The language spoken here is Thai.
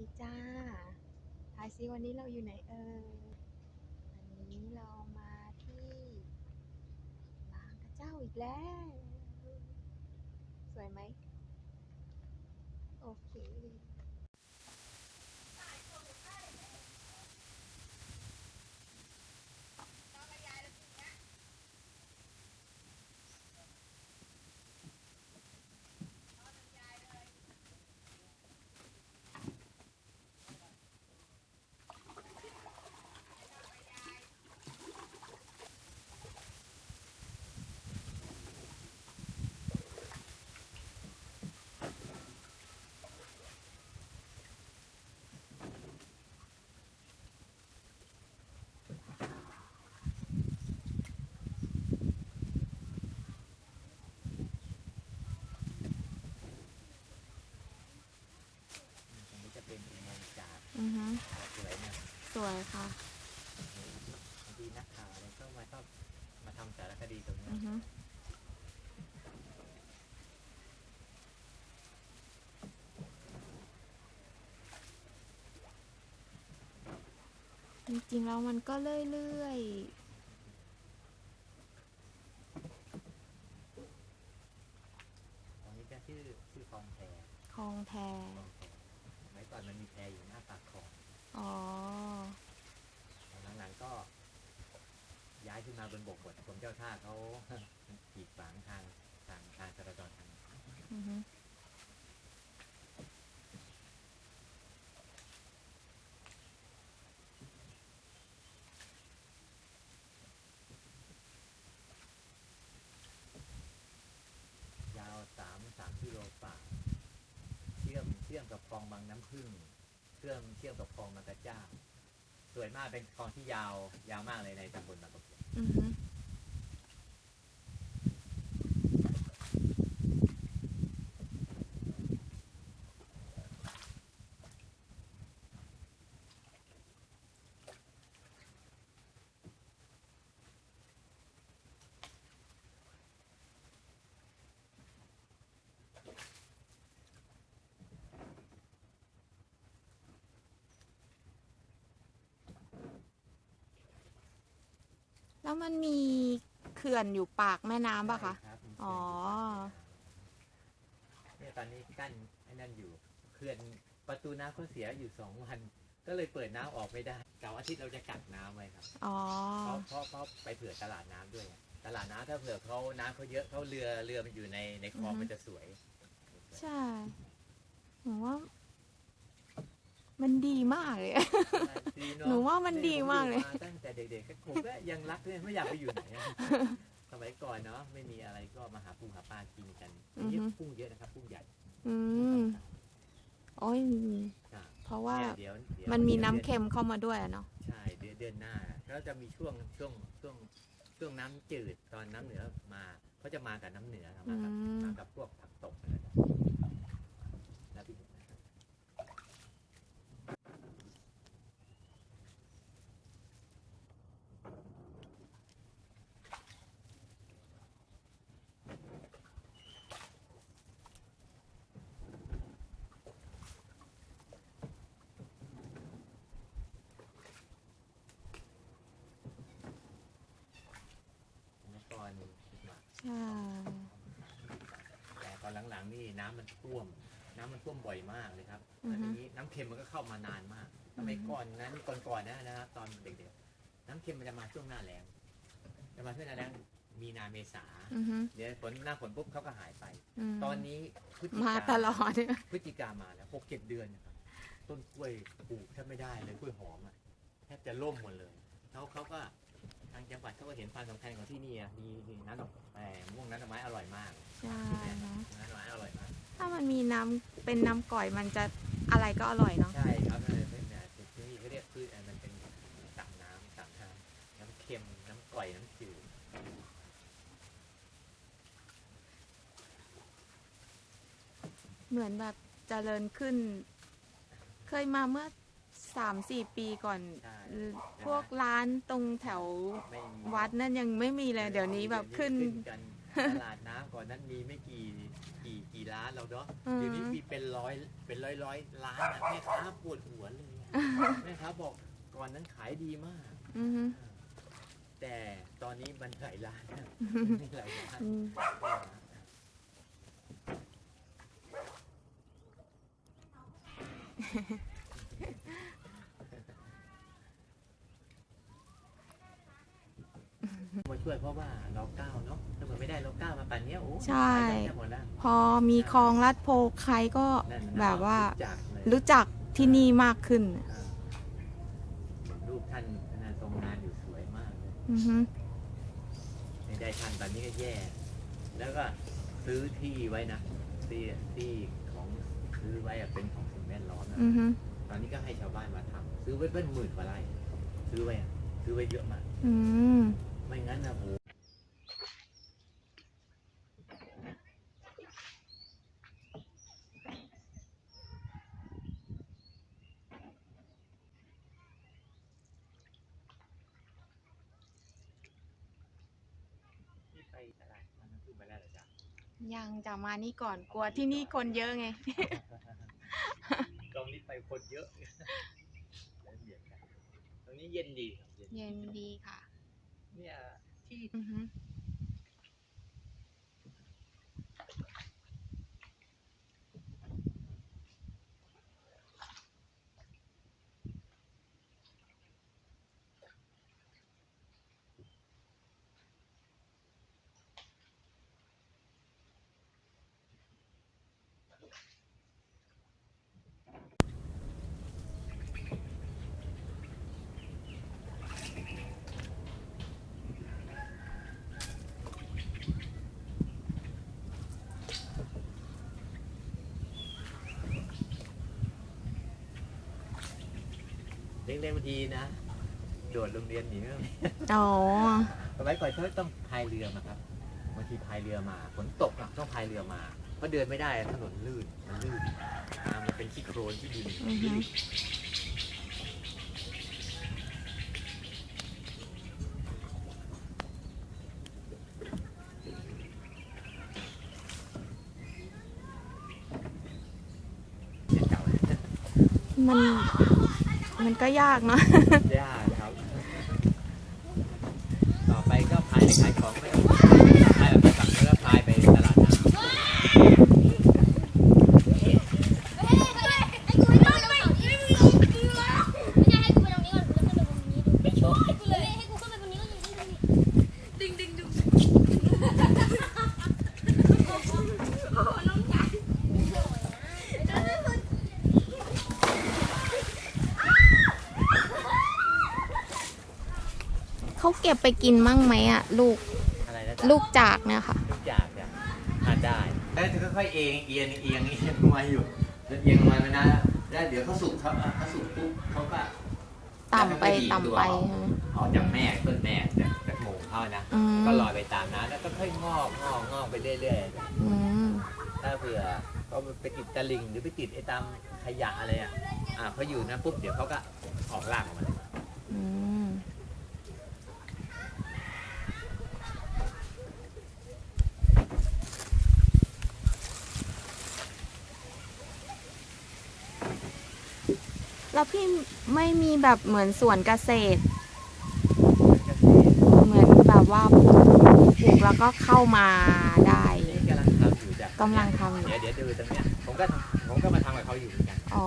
ดีจ้าทายซิวันนี้เราอยู่ไหนเออวันนี้เรามาที่บางกระเจ้าอีกแล้ว สวยไหม โอเค ตรงนี้จะเป็นอุโมงค์จาก อือฮึ สวยนะ ส วยค่ะบางทีนักข่าวอะไรก็มาชอบมาทำสารคดีตรงนี้อือฮึจริงๆแล้วมันก็เรื่อยตรงนี้ก็ชื่อชื่อคลองแพๆคลองแพ คลองแพสมัยก่อนมันมีแพอยู่หน้าปากคลอง อ๋อ หลังๆก็ย้ายขึ้นมาบนบกหมดกรมเจ้าท่าเขา กีดขวางทางทางทางจราจรทางอือฮึยาวสามสามกิโลฝ่าเชื่อมเชื่อมกับคลองบางน้ำพึ่ง เชื่องเชื่อมกับคลองบางกระเจ้า สวยมากเป็นคลองที่ยาวยาวมากเลยในตำบลบางกะปิอือ แล้วมันมีเขื่อนอยู่ปากแม่น้ำป่ะคะ ใช่รับมีอ๋อ เนี่ยตอนนี้กั้นไอ้นั่นอยู่เขื่อนประตูน้ำเขาเสียอยู่สองวัน ก็เลยเปิดน้ำออกไม่ได้เสาร์อาทิตย์เราจะกักน้ำไว้ครับอ๋อ เพราะเพราะเพราะไปเผื่อตลาดน้ำด้วยไงตลาดน้ำถ้าเผื่อเขาน้ำเขาเยอะเขาเรือเรือมันอยู่ในในคลองอือฮึ มันจะสวย ใช่หนูว่า มันดีมากเลย ดีเอะหนูว่ามันดีมากเลยผอตั้งแต่เด็กๆผมก็ยังรักเลยไม่อยากไปอยู่ไหนอะสมัยก่อนเนาะไม่มีอะไรก็มาหาปูหาปลากินกันอือฮึนี่กุ้งเยอะนะครับกุ้งใหญ่อืมโอ้ยครับเพราะว่าเนี่ยเดี๋ยวเดี๋ยวมันมีน้ำดี๋ยวเค็มเข้ามาด้วยอะเนาะใช่เดือนเดือนหน้าก็จะมีช่วงช่วงช่วงช่วงน้ำจืดตอนน้ำเหนือมาเขาจะมากับน้ำเหนือครับมากับอืมมากับพวกผักตบอะไรแบบแล้วพี่เห็นไหมครับ เมื่อก่อนมา ใช่ แต่ตอนหลังๆนี่น้ำมันท่วม น้ำมันท่วมบ่อยมากเลยครับอืแล้อวฮึทีนี้น้ำเค็มมันก็เข้ามานานมากสมัยก่อนนั้นก่อนๆนะนะครับตอนเด็กๆ น้ำเค็มมันจะมาช่วงหน้าแล้งจะมาช่วงหน้าแล้งมีนาเมษาอือฮึเดี๋ยวฝนหน้าฝนปุ๊บเขาก็หายไป มตอนนี้พฤศจิมาาตลอด พฤศจิกามาแล้วหกเจ็ดเดือนนะครับต้นกล้วยปลูกแทบไม่ได้เลยกล้วยหอมอะแทบจะล่มหมดเลยเขาเขาก็ ทางจังหวัดเขาก็เห็นความสำคัญของที่นี่อะมีมีน้ำดอกแหมม่วงน้ำดอกไม้อร่อยมากใช่เนอะน้ำดอกไม้อร่อยมาก ถ้ามันมีน้ำเป็นน้ำก่อยมันจะอะไรก็อร่อยเนาะใช่ครับนั่นเลยเป็นเนี่ยที่นี่เขาเรียกพืชอันมันเป็นต่ำน้ำต่ำน้ำน้ำเค็มน้ำก่อยน้ำจืดเหมือนแบบเจริญขึ้น เคยมาเมื่อ สามสี่ปีก่อน ใช่พวกร้านตรงแถวไม่มีวัดนั่นยังไม่มีเลย เดี๋ยวนี้แบบขึ้น กันตลาดน้ำก่อนนั้นมีไม่กี่กี่กี่กี่ล้านเราเนาะอืม เดี๋ยวนี้มีเป็นร้อยเป็นร้อยร้อยล้านอะแม่ค้าปวดหัวเลยอะแม่ค้าบอกก่อนนั้นขายดีมาก อือฮึแต่ตอนนี้มันหลายล้านอะไม่หลายล้าน อืม มา ช่วยเพราะว่าเราก้าวเนาะถ้ามันไม่ได้เราก้าวมาป่านเนี้ยโอ้ใช่ขายได้หมดแล้วพอมีคลองลัดโพใครก็นั่นนะแบบว่ารู้จักเลยรู้จักที่นี่มากขึ้นอ่ารูปท่านท่านทรงงานอยู่สวยมากเลยอือฮึในใจท่านตอนนี้ก็แย่ แล้วก็ซื้อที่ไว้นะที่ที่ของซื้อไว้อะเป็นของสิ่งแวดล้อมนะ อือฮึตอนนี้ก็ให้ชาวบ้านมาทำซื้อไว้เป็นหมื่นกว่าไร่ซื้อไว้อะซื้อไว้เยอะมาก อืม ไม่งั้นนะโหนี่ไปตลาดมันน้ำพึ่งมาแล้วเหรอจ๊ะยังจะมานี่ก่อนกลัวที่นี่คนเยอะไง ตรงนี้ไปคนเยอะแล้วเบียดกันตรงนี้เย็นดีครับเย็น เย็นดีค่ะ เนี่ย เล็กๆบางทีนะโดดโรงเรียนหนีไม่ต้อง อ๋อ สมัยก่อนเขาต้องพายเรือมาครับบางทีพายเรือมาฝนตกอะต้องพายเรือมาเพราะเดินไม่ได้ถนนลื่นมันลื่นอ่ามันเป็นขี้โครนที่ดินอือฮึเจ็ดเก่ามัน มันก็ยากเนาะ ยากครับ ต่อไปก็พายไปขายของไม่ต้องพายแบบไปฝั่งนู้นแล้วพายไปตลาดน้ำ เขาเก็บไปกินมั่งไหมอะลูกอะไรนะลูกจากเนี่ยค่ะ ทุกอย่างจะทานได้แล้วเธอค่อยๆเองเอียงเอียงเอียงมาอยู่แล้วเอียงมาไม่นานแล้วเดี๋ยวเขาสุกเขาเขาสุกปุ๊บเขาก็ ต่ำไปต่ำไปใช่ไหมออกจากแม่ต้นแม่จากจากหมูเขานะ อืมก็ลอยไปตามน้ำแล้วก็ค่อยงอกงอกงอกไปเรื่อยอืมๆ ถ้าเผื่อเขาไปติดตะลิงหรือไปติดไอ้ตามขยะอะไรอะ อ่าเขาอยู่นะปุ๊บเดี๋ยวเขาก็ออกรากออกมาเลย อืม แล้วพี่ไม่มีแบบเหมือนสวนเกษตร เหมือนแบบว่าปลูกแล้วก็เข้ามาได้นี่กำลังทำอยู่จ้ะกำลังทำอยู่เดี๋ยวเดี๋ยวดูตรงเนี้ยผมก็ทำผมก็มาทำกับเขาอยู่เหมือนกัน อ๋อ